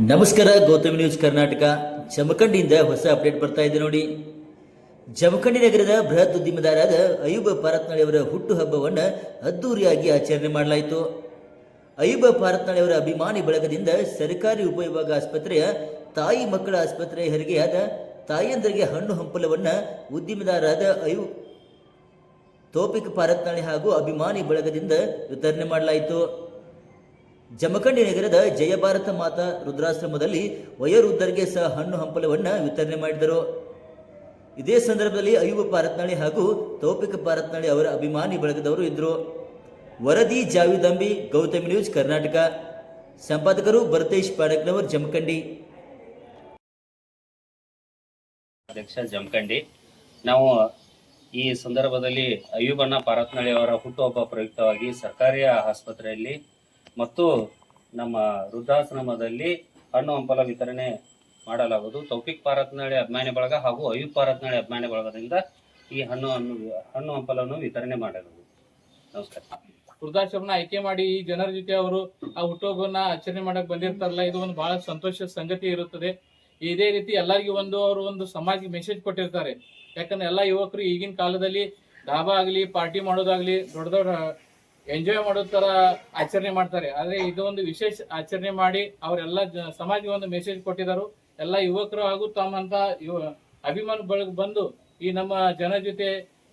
ನಮಸ್ಕಾರ, ಗೌತಮಿ ನ್ಯೂಸ್ ಕರ್ನಾಟಕ. ಜಮಖಂಡಿಯಿಂದ ಹೊಸ ಅಪ್ಡೇಟ್ ಬರ್ತಾ ಇದೆ ನೋಡಿ. ಜಮಖಂಡಿ ನಗರದ ಬೃಹತ್ ಉದ್ಯಮದಾರರಾದ ಅಯೂಬ ಪಾರತ್ನಾಳಿ ಅವರ ಹುಟ್ಟುಹಬ್ಬವನ್ನು ಅದ್ದೂರಿಯಾಗಿ ಆಚರಣೆ ಮಾಡಲಾಯಿತು. ಅಯೂಬ ಪಾರತ್ನಾಳಿ ಅವರ ಅಭಿಮಾನಿ ಬಳಗದಿಂದ ಸರ್ಕಾರಿ ಉಪವಿಭಾಗ ಆಸ್ಪತ್ರೆಯ ತಾಯಿ ಮಕ್ಕಳ ಆಸ್ಪತ್ರೆಯ ಹೆರಿಗೆಯಾದ ತಾಯಂದರಿಗೆ ಹಣ್ಣು ಹಂಪಲವನ್ನು ಉದ್ಯಮದಾರರಾದ ಅಯೂ ತೋಪಿಕ್ ಪಾರತ್ನಾಳಿ ಹಾಗೂ ಅಭಿಮಾನಿ ಬಳಗದಿಂದ ವಿತರಣೆ ಮಾಡಲಾಯಿತು. ಜಮಖಂಡಿ ನಗರದ ಜಯಭಾರತ ಮಾತಾ ರುದ್ರಾಶ್ರಮದಲ್ಲಿ ವಯೋವೃದ್ಧರಿಗೆ ಸಹ ಹಣ್ಣು ಹಂಪಲವನ್ನು ವಿತರಣೆ ಮಾಡಿದರು. ಇದೇ ಸಂದರ್ಭದಲ್ಲಿ ಅಯ್ಯೂಬ ಪಾರತ್ನಾಳಿ ಹಾಗೂ ತೌಪಿಕ ಪಾರತ್ನಾಳಿ ಅವರ ಅಭಿಮಾನಿ ಬಳಗದವರು ಇದ್ದರು. ವರದಿ ಜಾವಿದಂಬಿ, ಗೌತಮಿ ನ್ಯೂಸ್ ಕರ್ನಾಟಕ. ಸಂಪಾದಕರು ಭರತೇಶ್ ಪಾಡಕ್ನವರ್, ಜಮಖಂಡಿ. ಅಧ್ಯಕ್ಷ ಜಮಖಂಡಿ, ನಾವು ಈ ಸಂದರ್ಭದಲ್ಲಿ ಅಯ್ಯೂಬಣ್ಣ ಪಾರತ್ನಾಳಿ ಅವರ ಹುಟ್ಟುಹಬ್ಬ ಪ್ರಯುಕ್ತವಾಗಿ ಸರ್ಕಾರಿ ಆಸ್ಪತ್ರೆಯಲ್ಲಿ ಮತ್ತು ನಮ್ಮ ವೃದ್ಧಾಶ್ರಮದಲ್ಲಿ ಹಣ್ಣು ಹಂಪಲ ವಿತರಣೆ ಮಾಡಲಾಗುವುದು. ತೌಫಿಕ್ ಪಾರತ್ನಾಳಿ ಅಭಿಮಾನಿ ಬಳಗ ಹಾಗೂ ಅಯ್ಯೂಬ್ ಪಾರತ್ನಾಳಿ ಅಭಿಮಾನಿ ಬಳಗದಿಂದ ಈ ಹಣ್ಣು ಹಣ್ಣು ಹಣ್ಣು ಹಂಪಲನ್ನು ವಿತರಣೆ ಮಾಡಲಾಗುವುದು. ನಮಸ್ಕಾರ. ವೃದ್ಧಾಶ್ರಮನ ಆಯ್ಕೆ ಮಾಡಿ ಈ ಜನರ ಜೊತೆ ಅವರು ಆ ಹುಟ್ಟೋಗವನ್ನ ಆಚರಣೆ ಮಾಡಕ್ ಬಂದಿರ್ತಾರಲ್ಲ, ಇದು ಒಂದು ಬಹಳ ಸಂತೋಷದ ಸಂಗತಿ ಇರುತ್ತದೆ. ಇದೇ ರೀತಿ ಎಲ್ಲರಿಗೂ ಒಂದು, ಅವರು ಒಂದು ಸಮಾಜಕ್ಕೆ ಮೆಸೇಜ್ ಕೊಟ್ಟಿರ್ತಾರೆ. ಯಾಕಂದ್ರೆ ಎಲ್ಲ ಯುವಕರು ಈಗಿನ ಕಾಲದಲ್ಲಿ ಡಾಬಾ ಆಗಲಿ ಪಾರ್ಟಿ ಮಾಡೋದಾಗ್ಲಿ ದೊಡ್ಡ ದೊಡ್ಡ ಎಂಜಾಯ್ ಮಾಡೋ ತರ ಆಚರಣೆ ಮಾಡ್ತಾರೆ. ಆದ್ರೆ ಇದು ಒಂದು ವಿಶೇಷ ಆಚರಣೆ ಮಾಡಿ ಅವರೆಲ್ಲ ಸಮಾಜ ಸಮಾಜಕ್ಕೆ ಒಂದು ಮೆಸೇಜ್ ಕೊಟ್ಟಿದ್ದಾರೆ ಎಲ್ಲ ಯುವಕರು ಹಾಗೂ ತಮ್ಮಂತ ಯುವ ಅಭಿಮಾನ ಬಳಗ, ಬಂದು ಈ ನಮ್ಮ ಜನ ಜೊತೆ,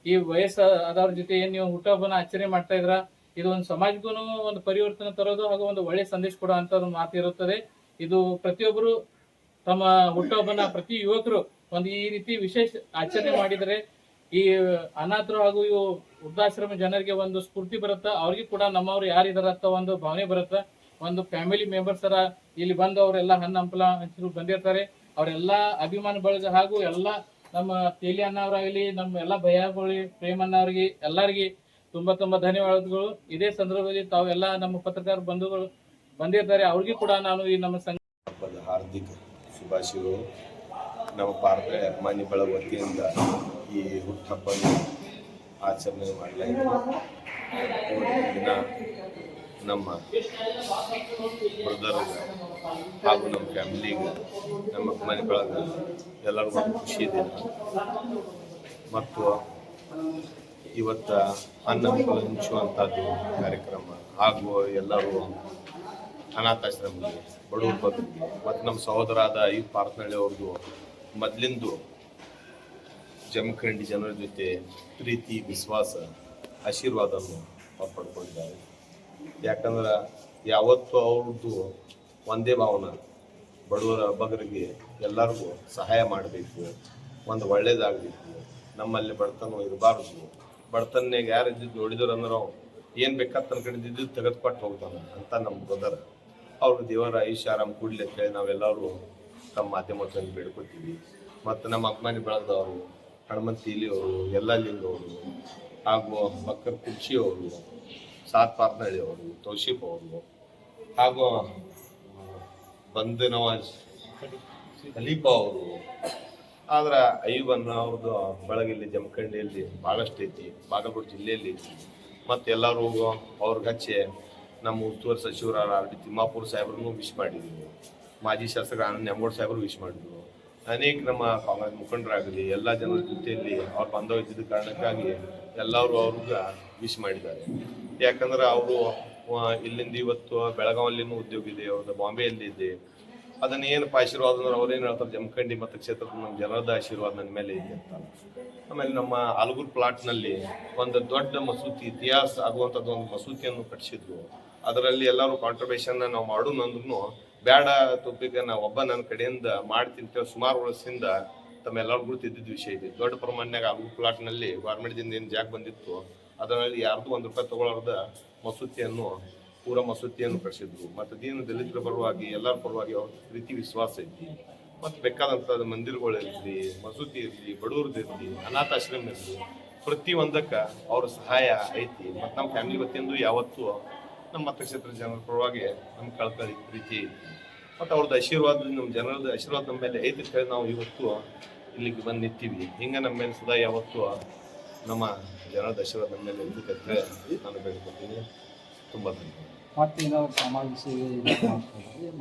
ಈ ವಯಸ್ಸ ಆದವ್ರ ಜೊತೆ ಏನ್ ನೀವು ಹುಟ್ಟಹಬ್ಬನ ಆಚರಣೆ ಮಾಡ್ತಾ ಇದ್ರ ಇದು ಒಂದು ಸಮಾಜಕ್ಕೂ ಒಂದು ಪರಿವರ್ತನೆ ತರೋದು ಹಾಗೂ ಒಂದು ಒಳ್ಳೆ ಸಂದೇಶ ಕೊಡೋ ಅಂತ ಒಂದು ಮಾತು ಇರುತ್ತದೆ. ಇದು ಪ್ರತಿಯೊಬ್ಬರು ತಮ್ಮ ಹುಟ್ಟಹಬ್ಬನ ಪ್ರತಿ ಯುವಕರು ಒಂದು ಈ ರೀತಿ ವಿಶೇಷ ಆಚರಣೆ ಮಾಡಿದರೆ ಈ ಅನಾಥರು ಹಾಗೂ ಇವು ವೃದ್ಧಾಶ್ರಮ ಜನರಿಗೆ ಒಂದು ಸ್ಫೂರ್ತಿ ಬರುತ್ತೆ? ಅವ್ರಿಗೆ ಕೂಡ ನಮ್ಮವ್ರು ಯಾರಿದಾರ ಅಂತ ಒಂದು ಭಾವನೆ ಬರುತ್ತೆ? ಒಂದು ಫ್ಯಾಮಿಲಿ ಮೆಂಬರ್ಸ್ ಅರ ಇಲ್ಲಿ ಬಂದು ಅವರೆಲ್ಲ ಹಣ್ಣು ಹಂಪಲ ಹಂಚಲು ಬಂದಿರ್ತಾರೆ. ಅವರೆಲ್ಲ ಅಭಿಮಾನ ಬಳಗ ಹಾಗೂ ಎಲ್ಲ ನಮ್ಮ ತೇಲಿ ಅಣ್ಣವರಾಗಲಿ, ನಮ್ಮ ಎಲ್ಲ ಭಯಗಳು ಪ್ರೇಮ ಅಣ್ಣವ್ರಿಗೆ ಎಲ್ಲರಿಗೆ ತುಂಬಾ ತುಂಬಾ ಧನ್ಯವಾದಗಳು. ಇದೇ ಸಂದರ್ಭದಲ್ಲಿ ತಾವೆಲ್ಲ ನಮ್ಮ ಪತ್ರಕಾರ ಬಂಧುಗಳು ಬಂದಿರ್ತಾರೆ. ಅವ್ರಿಗೆ ಕೂಡ ನಾನು ಈ ನಮ್ಮ ಸಂಘ ಹಬ್ಬದ ಹಾರ್ದಿಕ ಶುಭಾಶಯಗಳು. ನಮ್ಮ ಭಾರತ ಅಭಿಮಾನಿ ಬಳಗ ವತಿಯಿಂದ ಈ ಹುಟ್ಟುಹಬ್ಬನ ಆಚರಣೆ ಮಾಡಲಾಯಿತು ದಿನ ನಮ್ಮ ಬ್ರದರ್ ಹಾಗೂ ನಮ್ಮ ಫ್ಯಾಮಿಲಿಗೆ ನಮ್ಮ ಮನೆ ಬಳಗ ಎಲ್ಲರಿಗೂ ಖುಷಿ ಇದೆ. ಮತ್ತು ಇವತ್ತು ಅನ್ನ ಹಂಚುವಂಥದ್ದು ಕಾರ್ಯಕ್ರಮ ಹಾಗೂ ಎಲ್ಲರೂ ಅನಾಥಾಶ್ರಮಕ್ಕೆ, ಬಡವ್ರ ಬದುಕಿಗೆ ಮತ್ತು ನಮ್ಮ ಸಹೋದರಾದ ಈ ಪಾರ್ಥನಳ್ಳಿ ಅವ್ರದ್ದು ಮೊದಲಿಂದು ಜಮಖಂಡಿ ಜನರ ಜೊತೆ ಪ್ರೀತಿ, ವಿಶ್ವಾಸ, ಆಶೀರ್ವಾದವನ್ನು ಅವ್ರು ಪಡ್ಕೊಂಡಿದ್ದಾರೆ ಯಾಕಂದ್ರೆ ಯಾವತ್ತೂ ಅವ್ರದ್ದು ಒಂದೇ ಭಾವನೆ, ಬಡವರ ಬಗರಿಗೆ ಎಲ್ಲರಿಗೂ ಸಹಾಯ ಮಾಡಬೇಕು, ಒಂದು ಒಳ್ಳೇದಾಗಬೇಕು. ನಮ್ಮಲ್ಲಿ ಬಡತನ ಇರಬಾರ್ದು. ಬಡತನ್ಯಾಗ ಯಾರು ಇದ್ದಿದ್ದು ನೋಡಿದ್ರು ಅಂದ್ರೆ ಏನು ಬೇಕಾದ ತನ್ನ ಕಡೆ ತೆಗೆದುಕೊಟ್ಟು ಹೋಗ್ತಾನೆ ಅಂತ ನಮ್ಮ ಬ್ರದರ್ ಅವ್ರ ದೇವರ ಐಷಾರಾಮ್ ಕೂಡಲಿ ಅಂತ ಹೇಳಿ ನಾವೆಲ್ಲರೂ ತಮ್ಮ ಮಾಧ್ಯಮದಲ್ಲಿ ಬೇಡ್ಕೊತೀವಿ. ಮತ್ತು ನಮ್ಮ ಅಭಿಮಾನಿ ಬೆಳೆದವರು ಹನುಮಂತ ತೀಲಿ ಅವರು ಎಲ್ಲ ಲಿಂಗ ಅವರು ಹಾಗೂ ಬಕ್ಕರ್ ಕುರ್ಚಿ ಅವರು ಸಾತ್ ಪಾರ್ನಳ್ಳಿ ಅವರು ತೌಶೀಫ್ ಅವರು ಹಾಗೂ ಬಂದು ನವಾಜ್ ಖಲೀಫಾ ಅವರು. ಆದ್ರೆ ಅಯ್ಯೂಬನ್ನ ಅವ್ರದ್ದು ಬೆಳಗಿಲ್ಲಿ ಜಮಖಂಡಿಯಲ್ಲಿ ಭಾಳಷ್ಟು ಐತಿ, ಬಾಗಲಕೋಟೆ ಜಿಲ್ಲೆಯಲ್ಲಿ ಮತ್ತು ಎಲ್ಲರೂ ಅವ್ರಿಗೆ ಹಚ್ಚಿ ನಮ್ಮ ಉಸ್ತುವಾರಿ ಸಚಿವರ ಆರ್ ಡಿ ತಿಮ್ಮಾಪುರ ಸಾಹೇಬ್ರನ್ನು ವಿಶ್ ಮಾಡಿದ್ವಿ. ಮಾಜಿ ಶಾಸಕ ಆನಂದ್ ನೆಂಬೋಡ್ ಸಾಹೇಬ್ರು ವಿಶ್ ಮಾಡಿದ್ರು. ಅನೇಕ ನಮ್ಮ ಕಾಂಗ್ರೆಸ್ ಮುಖಂಡರಾಗಲಿ, ಎಲ್ಲ ಜನರ ಜೊತೆಯಲ್ಲಿ ಅವ್ರ ಬಾಂಧವ್ಯ ಇದ್ದಿದ್ದ ಕಾರಣಕ್ಕಾಗಿ ಎಲ್ಲರೂ ಅವ್ರಿಗೆ ವಿಶ್ ಮಾಡಿದ್ದಾರೆ. ಯಾಕಂದ್ರೆ ಅವರು ಇಲ್ಲಿಂದ ಇವತ್ತು ಬೆಳಗಾವಲ್ಲಿನೂ ಉದ್ಯೋಗ ಇದೆ, ಅವ್ರದ್ದು ಬಾಂಬೆಯಲ್ಲಿ ಇದೆ. ಅದನ್ನ ಏನಪ್ಪ ಆಶೀರ್ವಾದ ಅಂದ್ರೆ ಅವ್ರೇನು ಹೇಳ್ತಾರೆ, ಜಮಖಂಡಿ ಮತ್ತು ಕ್ಷೇತ್ರದ ನಮ್ಮ ಜನರದ ಆಶೀರ್ವಾದ ನನ್ನ ಮೇಲೆ ಇದೆ ಅಂತ. ಆಮೇಲೆ ನಮ್ಮ ಆಲಗೂರು ಪ್ಲಾಟ್ನಲ್ಲಿ ಒಂದು ದೊಡ್ಡ ಮಸೂತಿ, ಇತಿಹಾಸ ಆಗುವಂಥದ್ದು ಒಂದು ಮಸೂತಿಯನ್ನು ಕಟ್ಟಿಸಿದ್ರು ಅದರಲ್ಲಿ ಎಲ್ಲರೂ ಕಾಂಟ್ರಿಬ್ಯೂಷನ್ ನಾವು ಮಾಡೋಣ ಅಂದ್ರೂ ಬೇಡ ತುಪ್ಪಿಗೆ ನಾ ಒಬ್ಬ ನನ್ನ ಕಡೆಯಿಂದ ಮಾಡ್ತೀನಿ ಸುಮಾರು ವರ್ಷದಿಂದ ತಮ್ಮೆಲ್ಲರೂ ತಿದ್ದಿದ್ದ ವಿಷಯ ಇದೆ. ದೊಡ್ಡ ಪ್ರಮಾಣದಾಗ ಅಲ್ಲಿ ಪ್ಲಾಟ್ನಲ್ಲಿ ಗೌರ್ಮೆಂಟ್ದಿಂದ ಏನು ಜಾಗ ಬಂದಿತ್ತು ಅದರಲ್ಲಿ ಯಾರ್ದು ಒಂದು ರೂಪಾಯಿ ತಗೊಳ್ಳಾರ್ದ ಮಸೂತಿಯನ್ನು, ಪೂರ ಮಸೂತಿಯನ್ನು ಕಳಿಸಿದ್ರು ಮತ್ತು ದೀನ ದಲಿತರ ಪರವಾಗಿ, ಎಲ್ಲರ ಪರವಾಗಿ ಅವ್ರ ಪ್ರೀತಿ, ವಿಶ್ವಾಸ ಐತಿ. ಮತ್ತು ಬೇಕಾದಂಥ ಮಂದಿರಗಳಿರಲಿ, ಮಸೂತಿ ಇರಲಿ ಬಡವ್ರದ್ದು ಇರಲಿ ಅನಾಥಾಶ್ರಮ ಇರಲಿ, ಪ್ರತಿ ಒಂದಕ್ಕೆ ಅವ್ರ ಸಹಾಯ ಐತಿ. ಮತ್ತು ನಮ್ಮ ಫ್ಯಾಮಿಲಿ ವತಿಯಿಂದ ಯಾವತ್ತೂ ನಮ್ಮ ಮತಕ್ಷೇತ್ರ ಜನರ ಪರವಾಗಿ ನಮ್ಮ ಕಳ್ಕಳಿ ಪ್ರೀತಿ ಮತ್ತು ಅವ್ರದ್ದು ಆಶೀರ್ವಾದ ನಮ್ಮ ಜನರದ ಆಶೀರ್ವಾದ ನಮ್ಮ ಮೇಲೆ ಐತಿ ಕೇಳಿ ಹೇಳಿ ನಾವು ಇವತ್ತು ಇಲ್ಲಿಗೆ ಬಂದು ನಿಂತೀವಿ ಹಿಂಗೆ ನಮ್ಮ ಮೇಲೆ ಸದಾ ಯಾವತ್ತು ನಮ್ಮ ಜನರ ಆಶೀರ್ವಾದ ನಮ್ಮ ಮೇಲೆ ಇರ್ತೈತೆ ನಾನು ಬೇಡ್ಕೊತೀನಿ. ತುಂಬ ಧನ್ಯವಾದ. ಸಮಾಜ ಸೇವೆ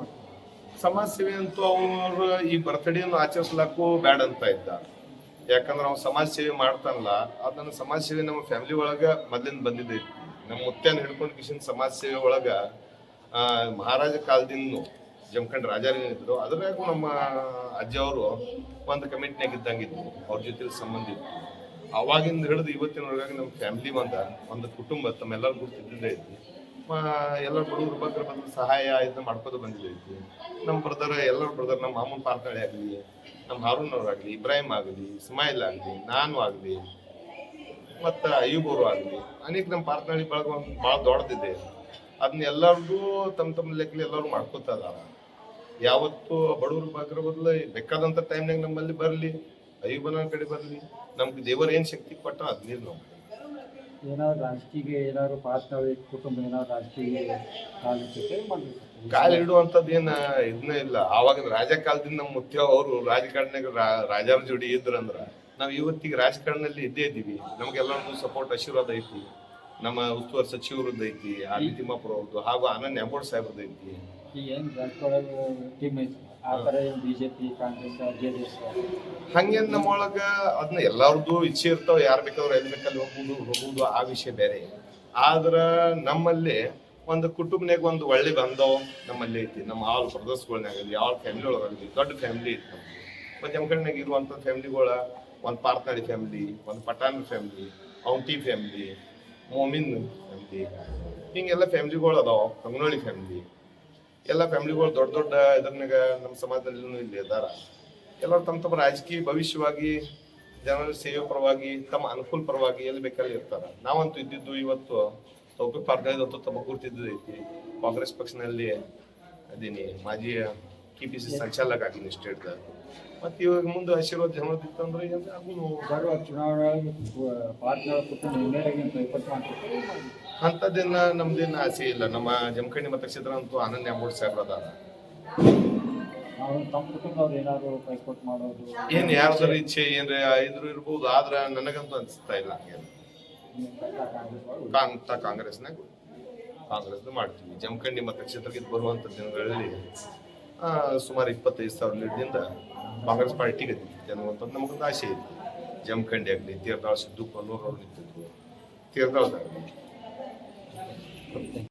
ಸಮಾಜ ಸೇವೆ ಅಂತೂ ಅವರು ಈ ಬರ್ತಡೇನ ಆಚರಿಸ್ಲಾಕು ಬ್ಯಾಡ ಅಂತ ಇದ್ದ. ಯಾಕಂದ್ರೆ ಅವ್ನು ಸಮಾಜ ಸೇವೆ ಮಾಡ್ತಾನಲ್ಲ ಅದನ್ನ ಸಮಾಜ ಸೇವೆ ನಮ್ಮ ಫ್ಯಾಮಿಲಿ ಒಳಗ ಮೊದ್ಲಿಂದ ಬಂದಿದ್ದೈತಿ ನಮ್ಮ ಮುತ್ಯಾನ ಹಿಡ್ಕೊಂಡು ಕಿಶನ್ ಸಮಾಜ ಸೇವೆ ಒಳಗ ಮಹಾರಾಜ ಕಾಲದಿಂದ ಜಮಖಂಡ್ ರಾಜಾರೇನಿದ್ರು ಅದ್ರಾಗೂ ನಮ್ಮ ಅಜ್ಜಿಯವರು ಒಂದು ಕಮಿಟ್ನಾಗ ಇದ್ದಂಗಿದ್ರು, ಅವ್ರ ಜೊತೆ ಸಂಬಂಧ ಇತ್ತು. ಅವಾಗಿಂದ ಹಿಡಿದು ಇವತ್ತಿನವರೆಗಾಗಿ ನಮ್ಮ ಫ್ಯಾಮಿಲಿ ಒಂದ, ಒಂದು ಕುಟುಂಬ ತಮ್ಮೆಲ್ಲರೂ ಗುರುತಿದ್ದೇ ಇತ್ತು ಎಲ್ಲ ಬಡವರು ಬಂದ್ರೆ ಬಂದು ಸಹಾಯ ಇದನ್ನ ಮಾಡ್ಕೋತ ಬಂದಿದ್ದೈತಿ ನಮ್ಮ ಬ್ರದರ್ ಎಲ್ಲರ ಬ್ರದರ್ ನಮ್ಮ ಮಾಮೂನ್ ಪಾರ್ತಾಳೆ ಆಗಲಿ ನಮ್ಮ ಹಾರೂನ್ ಆಗಲಿ ಇಬ್ರಾಹಿಂ ಆಗಲಿ, ಇಸ್ಮಾಯಿಲ್ ಆಗಲಿ, ನಾನು ಆಗಲಿ ಮತ್ತ ಐಬೂರು ಆಗಲಿ ಅನೇಕ ನಮ್ಮ ಪಾರ್ತಾಳಿ ಬಳಗ ಒಂದು ಭಾಳ ದೊಡ್ಡದಿದೆ. ಅದನ್ನ ಎಲ್ಲರಿಗೂ ತಮ್ಮ ತಮ್ಮ ಲೆಕ್ಕಲಿ ಎಲ್ಲರೂ ಮಾಡ್ಕೋತಾ ಇದಾರ. ಯಾವತ್ತು ಬಡವ್ರ ಬಗ್ಗೆ ಬದಲು ಬೇಕಾದಂಥ ಟೈಮ್ನಾಗ ನಮ್ಮಲ್ಲಿ ಬರಲಿ ಐಬನ ಕಡೆ ಬರಲಿ ನಮ್ಗೆ ದೇವರು ಏನು ಶಕ್ತಿ ಕೊಟ್ಟ ಅದ್ನೀರ್ ನಾವು ಏನಾದ್ರು ರಾಜಕೀಯ ಏನಾದ್ರು ಪಾತ್ರಗಳು ಕುಟುಂಬ ಏನಾದ್ರು ರಾಜಕೀಯ ಕಾಲ್ ಇಡುವಂತದ್ದು ಏನ ಇದನ್ನ ಇಲ್ಲ ಆವಾಗ ರಾಜ ಕಾಲದಿಂದ ನಮ್ಮ ಮುತ್ಯ ಅವರು ರಾಜಕಾರಣನಾಗ ರಾಜರ ಜೋಡಿ ಇದ್ರಂದ್ರ ನಾವ್ ಇವತ್ತಿಗೆ ರಾಜಕಾರಣದಲ್ಲಿ ಇದ್ದೇ ಇದ್ದೀವಿ. ನಮಗೆಲ್ಲರೂ ಸಪೋರ್ಟ್ ಆಶೀರ್ವಾದ ಐತಿ. ನಮ್ಮ ಉಸ್ತುವಾರಿ ಸಚಿವರದ್ದು ಐತಿ ಅಲ್ಲಿ ವಿ ತಿಮ್ಮಾಪುರ ಅವ್ರದ್ದು ಹಾಗೂ ಆನಂದ್ ನ್ಯಾಂಬೋಡ್ ಸಾಹೇಬ್ರದ್ದು ಐತಿ. ಹಂಗೆ ಹಂಗೇನ್ ನಮ್ಮೊಳಗ ಅದನ್ನ ಎಲ್ಲಾರ್ದು ಇಚ್ಛೆ ಇರ್ತಾವ ಯಾರು ಬೇಕಾದ್ರೆ ಎಲ್ಲಿ ಬೇಕಲ್ಲಿ ಹೋಗುದು ಹೋಗುದು ಆ ವಿಷಯ ಬೇರೆ. ಆದ್ರ ನಮ್ಮಲ್ಲಿ ಒಂದು ಕುಟುಂಬನಾಗ ಒಂದು ಒಳ್ಳೆ ಬಂದವ್ ನಮ್ಮಲ್ಲಿ ಐತಿ. ನಮ್ಮ ಆಲ್ ಬ್ರದರ್ಸ್ಗಳ್ನಾಗಲಿ ಆಲ್ ಫ್ಯಾಮಿಲಿ ಒಳಗಾಗಲಿ ದೊಡ್ಡ ಫ್ಯಾಮಿಲಿ ಐತಿ ನಮ್ಗೆ ಮತ್ತೆ ನಮ್ಮ ಕಡೆನಾಗ ಇರುವಂತ ಫ್ಯಾಮಿಲಿಗಳ ಒಂದು ಪಾರ್ತಾಡಿ ಫ್ಯಾಮಿಲಿ ಒಂದು Pathan family ಔಂಟಿ family Momin family ಹಿಂಗೆಲ್ಲ ಫ್ಯಾಮಿಲಿಗಳು ಅದಾವ ಕಂಗನೋಳಿ ಫ್ಯಾಮಿಲಿ ಎಲ್ಲ ಫ್ಯಾಮಿಲಿಗಳು ದೊಡ್ಡ ದೊಡ್ಡ ಇದ್ರನಾಗ ನಮ್ಮ ಸಮಾಜದಲ್ಲಿ ಇಲ್ಲಿ ಇದ್ದಾರ ಎಲ್ಲರೂ ತಮ್ಮ ತಮ್ಮ ರಾಜಕೀಯ ಭವಿಷ್ಯವಾಗಿ, ಜನರ ಸೇವೆ ಪರವಾಗಿ ತಮ್ಮ ಅನುಕೂಲ ಪರವಾಗಿ ಎಲ್ಲಿ ಬೇಕಲ್ಲಿ ಇರ್ತಾರೆ. ನಾವಂತೂ ಇದ್ದಿದ್ದು ಇವತ್ತು ತೌಫಿಕ್ ಪಾರ್ಗಾಯ್ದತ್ತು ತಮ್ಮ ಐತಿ ಕಾಂಗ್ರೆಸ್ ಪಕ್ಷನಲ್ಲಿ ಅದೀನಿ, ಮಾಜಿ ಕೆ ಪಿ ಸಿ ಸಂಚಾಲಕ ಆಗಿನಿ ಸ್ಟೇಟ್ದ ಮತ್ತೆ ಇವಾಗ ಮುಂದೆ ಆಶೀರ್ವಾದ ಜನರದಿತ್ತು ಅಂದ್ರೆ ಏನ್ ಆಗುನು ಬರುವ ಚುನಾವಣೆ ಅಂಥದ್ದೇನ ನಮ್ದೇನ ಆಸೆ ಇಲ್ಲ. ನಮ್ಮ ಜಮಖಂಡಿ ಮತಕ್ಷೇತ್ರ ಅಂತೂ ಅನನ್ಯ ಮೂರ್ ಸಾಹೇಬ್ರ ಅದಾರ ಏನಾದ್ರು ಏನ್ ಯಾರ್ದಾರ ಇಚ್ಛೆ ಏನ್ರ ಇದ್ರು ಇರ್ಬೋದು ಆದ್ರ ನನಗಂತೂ ಅನ್ಸ್ತಾ ಇಲ್ಲ ಹಂಗೇನು ಕಾಂಗ್ರೆಸ್ ಒಳಗೆ ಕಾಂಗ್ರೆಸ್ನಾಗ ಕಾಂಗ್ರೆಸ್ ಮಾಡ್ತೀವಿ. ಜಮಖಂಡಿ ಮತಕ್ಷೇತ್ರಕ್ಕೆ ಬರುವಂತ ದಿನಗಳಲ್ಲಿ ಸುಮಾರು ಇಪ್ಪತ್ತೈದು ಸಾವಿರ ಲೀಡ್ನಿಂದ ಕಾಂಗ್ರೆಸ್ ಪಾರ್ಟಿಗೆ ಅನ್ನುವಂಥದ್ದು ನಮಗೊಂದು ಆಸೆ ಇದೆ. ಜಮಖಂಡಿ ಆಗಲಿ ತೀರ್ದಾಳ ಸಿದ್ದು, ಕೊಲ್ಲೂರು ಅವ್ರು ನಿಂತಿದ್ರು. ತೀರ್ದಾಳದಾಗಲಿ